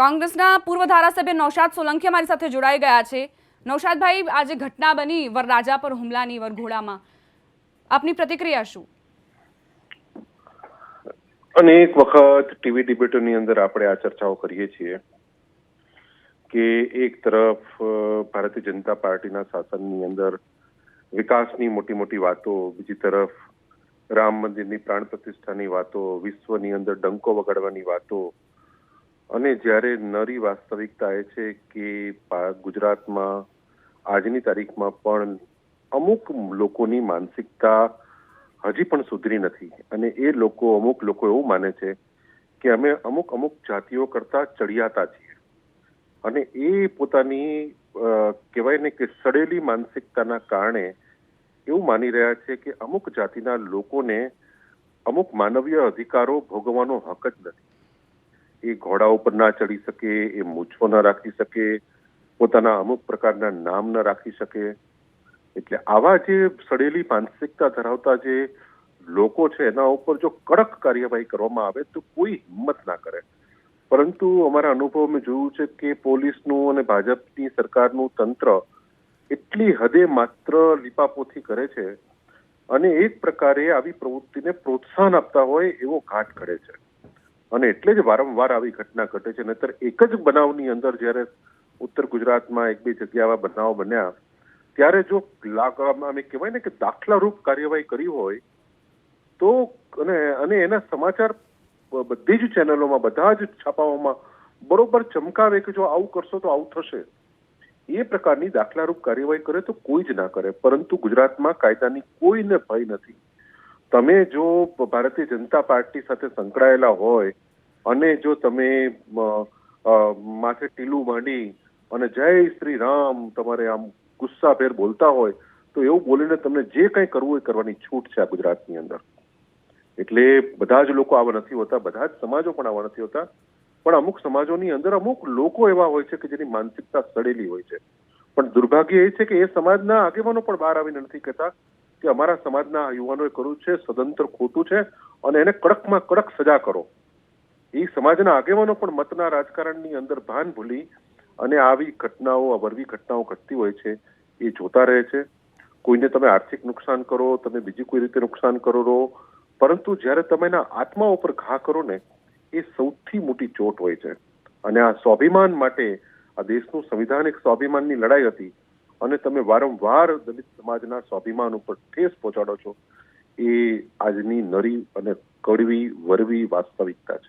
કોંગ્રેસના પૂર્વ ધારાસભ્ય નૌશાદ સોલંકી અમારી સાથે જોડાઈ ગયા છે. નૌશાદભાઈ, આજે ઘટના બની વરરાજા પર હુમલાની વરઘોડામાં. આપની પ્રતિક્રિયા શું? અનેક વખત ટીવી ડિબેટોની અંદર આપણે આ ચર્ચાઓ કરીએ છીએ કે એક તરફ ભારતીય જનતા પાર્ટીના શાસનની અંદર વિકાસની મોટી મોટી વાતો, બીજી તરફ રામ મંદિરની પ્રાણ પ્રતિષ્ઠાની વાતો, વિશ્વની અંદર ડંકો વગાડવાની વાતો અને જ્યારે નરી વાસ્તવિકતા એ છે કે ગુજરાતમાં આજની તારીખમાં પણ અમુક લોકોની માનસિકતા હજી પણ સુધરી નથી. અને એ લોકો, અમુક લોકો એવું માને છે કે અમે અમુક અમુક જાતિઓ કરતા ચડિયાતા છીએ. અને એ પોતાની કહેવાય ને કે સડેલી માનસિકતાના કારણે એવું માની રહ્યા છે કે અમુક જાતિના લોકોને અમુક માનવીય અધિકારો ભોગવવાનો હક જ નથી. એ ઘોડા ઉપર ના ચડી શકે, એ મૂછો ના રાખી શકે, પોતાના અમુક પ્રકારના નામ ન રાખી શકે. એટલે આવા જે સડેલી માનસિકતા ધરાવતા જે લોકો છે, એના ઉપર જો કડક કાર્યવાહી કરવામાં આવે, તો કોઈ હિંમત ના કરે. પરંતુ અમારા અનુભવ મેં જોયું છે કે પોલીસનું અને ભાજપની સરકારનું તંત્ર એટલી હદે માત્ર લીપાપોથી કરે છે અને એક પ્રકારે આવી પ્રવૃત્તિને પ્રોત્સાહન આપતા હોય એવો ઘાટ ઘડે છે. અને એટલે જ વારંવાર આવી ઘટના ઘટે છે. નહીતર એક જ બનાવની અંદર જ્યારે ઉત્તર ગુજરાતમાં એક બે જગ્યા આવા બનાવ બન્યા, ત્યારે જો અમે કહેવાય ને કે દાખલારૂપ કાર્યવાહી કરી હોય, તો અને અને એના સમાચાર બધી જ ચેનલોમાં, બધા જ છાપાઓમાં બરોબર ચમકાવે કે જો આવું કરશો તો આવું થશે. એ પ્રકારની દાખલારૂપ કાર્યવાહી કરે તો કોઈ જ ના કરે. પરંતુ ગુજરાતમાં કાયદાની કોઈને ભય નથી. તમે જો ભારતીય જનતા પાર્ટી સાથે સંકળાયેલા હોય અને જો તમે માથે ટીલું માંડી અને જય શ્રી રામ તમારે આમ ગુસ્સાભેર બોલતા હોય, તો એવું બોલીને તમને જે કંઈ કરવું એ કરવાની છૂટ છે આ ગુજરાતની અંદર. એટલે બધા જ લોકો આવા નથી હોતા, બધા જ સમાજો પણ આવા નથી હોતા. પણ અમુક સમાજોની અંદર અમુક લોકો એવા હોય છે કે જેની માનસિકતા સડેલી હોય છે. પણ દુર્ભાગ્ય એ છે કે એ સમાજના આગેવાનો પણ બહાર આવીને નથી કહેતા. કે અમારા સમાજના યુવાનોએ કર્યું છે સદંતર ખોટું છે અને એને કડકમાં કડક સજા કરો. એ સમાજના આગેવાનો પણ મતના રાજકારણની અંદર ભાન ભૂલી અને આવી ઘટનાઓ, અવરવી ઘટનાઓ ઘટતી હોય છે, એ જોતા રહે છે. કોઈને તમે આર્થિક નુકસાન કરો, તમે બીજી કોઈ રીતે નુકસાન કરો રહો, પરંતુ જ્યારે તમે એના આત્મા ઉપર ઘા કરો ને, એ સૌથી મોટી ચોટ હોય છે. અને આ સ્વાભિમાન માટે, આ દેશનું સંવિધાન એક સ્વાભિમાનની લડાઈ હતી અને તમે વારંવાર દલિત સમાજના સ્વાભિમાન ઉપર ઠેસ પહોંચાડો છો, એ આજની નરી અને કડવી, વરવી વાસ્તવિકતા છે.